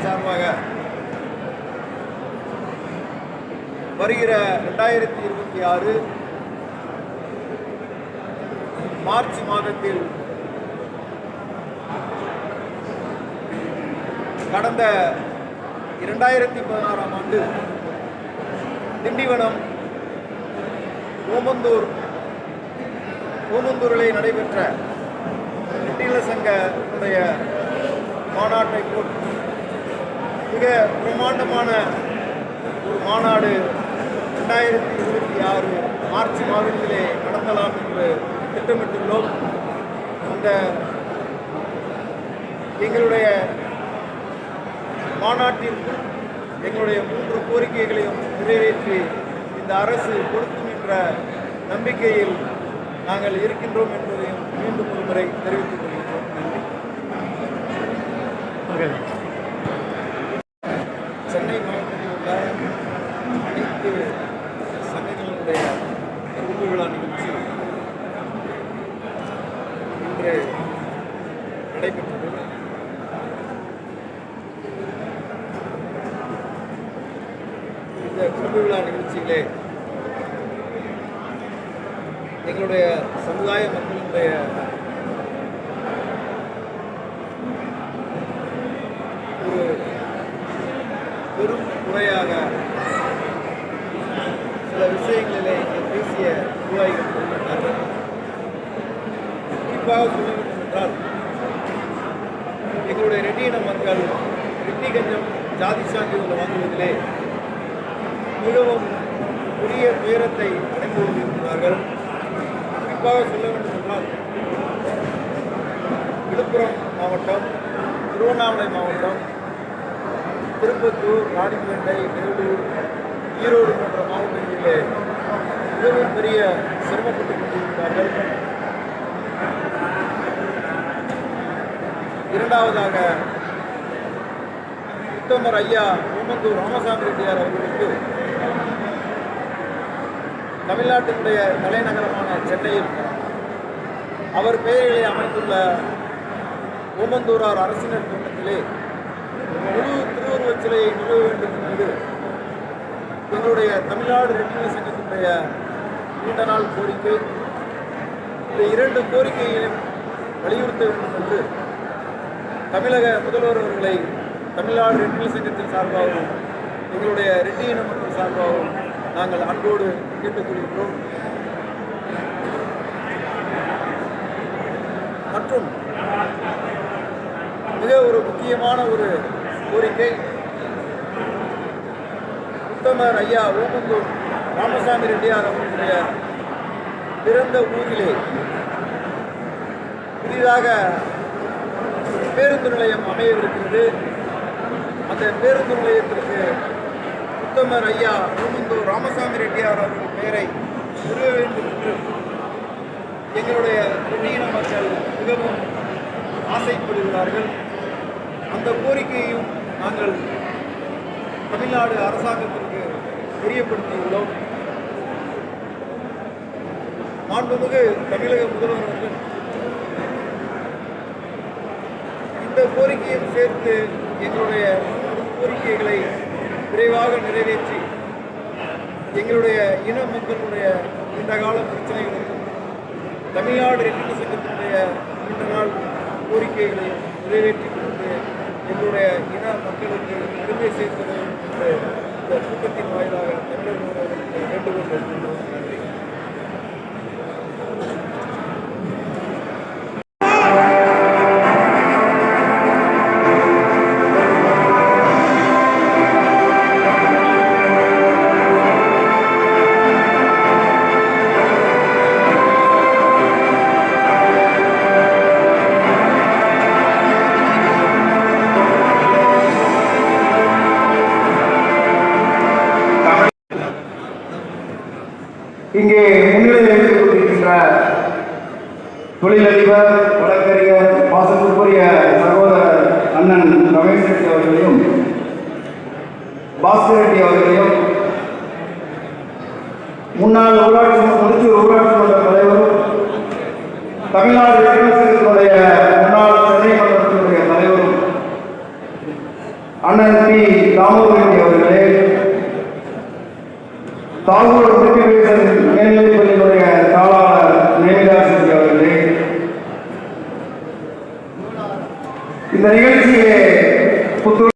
சார்பாக வருகிற ரெண்டாயிரத்தி இருபத்தி ஆறு மார்ச் மாதத்தில் கடந்த இரண்டாயிரத்தி பதினாறாம் ஆண்டு திண்டிவனம் ஓமந்தூர் ஓமந்தூரிலே நடைபெற்ற திண்டிவன சங்கத்துடைய மாநாட்டை போட்டு மிக பிரம்மாண்டமான ஒரு மாநாடு ரெண்டாயிரத்தி இருபத்தி ஆறு மார்ச் மாதத்திலே நடத்தலாம் என்று திட்டமிட்டுள்ளோம். அந்த எங்களுடைய மாநாட்டிற்கு எங்களுடைய மூன்று கோரிக்கைகளையும் நிறைவேற்றி இந்த அரசு கொடுக்கும் என்ற நம்பிக்கையில் நாங்கள் இருக்கின்றோம் என்பதையும் மீண்டும் ஒரு முறை தெரிவித்துக் கொள்கின்றோம். நன்றி. சென்னை மாவட்டத்தில் உள்ள அனைத்து சங்கங்களுடைய குடும்ப விழா நிகழ்ச்சி இன்று நடைபெற்றது. இந்த குடும்ப விழா நிகழ்ச்சியிலே எங்களுடைய சமுதாய மக்களுடைய பெரும் குறையாக சில விஷயங்களிலே இங்கே பேசிய நிர்வாகிகள் குறிப்பிட்டார்கள் குறிப்பாக சொல்ல வேண்டும் என்றால் எங்களுடைய ரெட்டியின மக்கள் ரெட்டி கஞ்சம் ஜாதி சான்றிதழ் வாங்குவதிலே மிகவும் பெரிய துயரத்தை அடைந்து கொண்டிருக்கிறார்கள். குறிப்பாக சொல்ல வேண்டும் என்றால் விழுப்புரம் மாவட்டம் திருவண்ணாமலை மாவட்டம் திருப்பத்தூர் ராணிப்பேட்டை மேலூர் ஈரோடு போன்ற மாவட்டங்களிலே மிகவும் பெரிய சிரமப்பட்டுக் கொண்டிருக்கிறார்கள். இரண்டாவதாக உத்தமர் ஐயா ஓமந்தூர் ராமசாமி ரெட்டியார் அவர்களுக்கு தமிழ்நாட்டினுடைய தலைநகரமான சென்னையில் அவர் பெயரிலே அமைந்துள்ள ஓமந்தூரார் அரசினர் கூட்டத்திலே முழு திருவுருவச் சிலையை நிறுவ வேண்டும் என்பது எங்களுடைய தமிழ்நாடு ரெட்டின சங்கத்தினுடைய நீண்ட நாள் கோரிக்கை. இந்த இரண்டு கோரிக்கைகளையும் வலியுறுத்த வேண்டும் என்று தமிழக முதல்வர் அவர்களை தமிழ்நாடு ரெட்டின சங்கத்தின் சார்பாகவும் எங்களுடைய ரெட்டி இன மக்கள் சார்பாகவும் நாங்கள் அன்போடு கேட்டுக்கொள்கின்றோம் மற்றும் மிக ஒரு முக்கியமான ஒரு கோரிக்கை உத்தமர் ஐயா ஓமந்தூர் ராமசாமி ரெட்டியார் அவர்களுடைய பிறந்த ஊரிலே புதிதாக பேருந்து நிலையம் அமையவிருக்கிறது. அந்த பேருந்து நிலையத்திற்கு உத்தமர் ஐயா ஓமந்தூர் ராமசாமி ரெட்டியார் அவர்கள் பெயரை நிறுவ வேண்டும் என்று எங்களுடைய ரெட்டியின மக்கள் மிகவும் ஆசைப்படுகிறார்கள். அந்த கோரிக்கையையும் நாங்கள் தமிழ்நாடு அரசாங்கத்திற்கு தெரியப்படுத்தியுள்ளோம் மாண்புமிகு தமிழக முதல்வர் அவர்கள் இந்த கோரிக்கையும் சேர்த்து எங்களுடைய கோரிக்கைகளை விரைவாக நிறைவேற்றி எங்களுடைய இன மக்களுடைய நீண்டகால பிரச்சனைகளையும் தமிழ்நாடு ரெட்டின சங்கத்தினுடைய நீண்ட நாள் கோரிக்கைகளை நிறைவேற்றி கொடுத்து எங்களுடைய இன மக்களுக்கு பெருமை சேர்த்தது என்று இந்த கூட்டத்தின் வாயிலாக தமிழக வேண்டுகோள் நன்றி இங்கே முன்னிலை வைத்துக் கொண்டிருக்கின்ற தொழிலதிபர் வழக்கறிஞர் பாசத்திற்குரிய சகோதரர் அண்ணன் ரமேஷ் ரெட்டி அவர்களையும் பாஸ்கர் ரெட்டி அவர்களையும் முன்னாள் ஊராட்சி முடிச்சூர் ஊராட்சி மன்ற தலைவரும் தமிழ்நாடு இளைஞர்களுடைய முன்னாள் சென்னை மன்றத்தினுடைய தலைவரும் அண்ணன் பி. தாமோதரன் அவர்களே தாகூர் திருப்பிவேசன் மேல்நிலைப் பள்ளியினுடைய தாளாளர் நேமிதாசன் அவர்களே இந்த நிகழ்ச்சியிலே புத்தூர்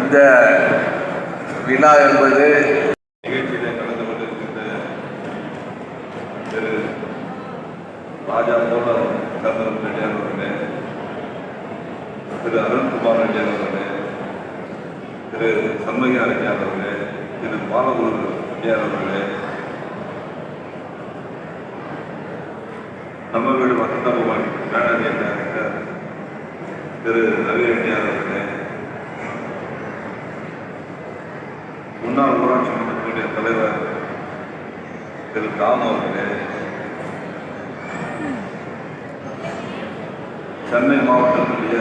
இந்த விழா என்பது நிகழ்ச்சியிலே கலந்து கொண்டிருக்கின்ற திரு ராஜா தோழர் சந்திரன் ரெட்டியார் அவர்களே திரு அருண்குமார் ரெட்டியார் அவர்களே திரு சண்முகியா ரெட்டியார் அவர்களே திரு பாலகுரு ரெட்டியார் அவர்களே நம்ம வீடு வசந்தபவன் பகவான் பேனர் டைரக்டர் திரு ரவி ரெட்டியார் அவர்களே முன்னாள் ஊராட்சி மன்றத்தினுடைய தலைவர் திரு ராம் அவர்களே. சென்னை மாவட்டத்துடைய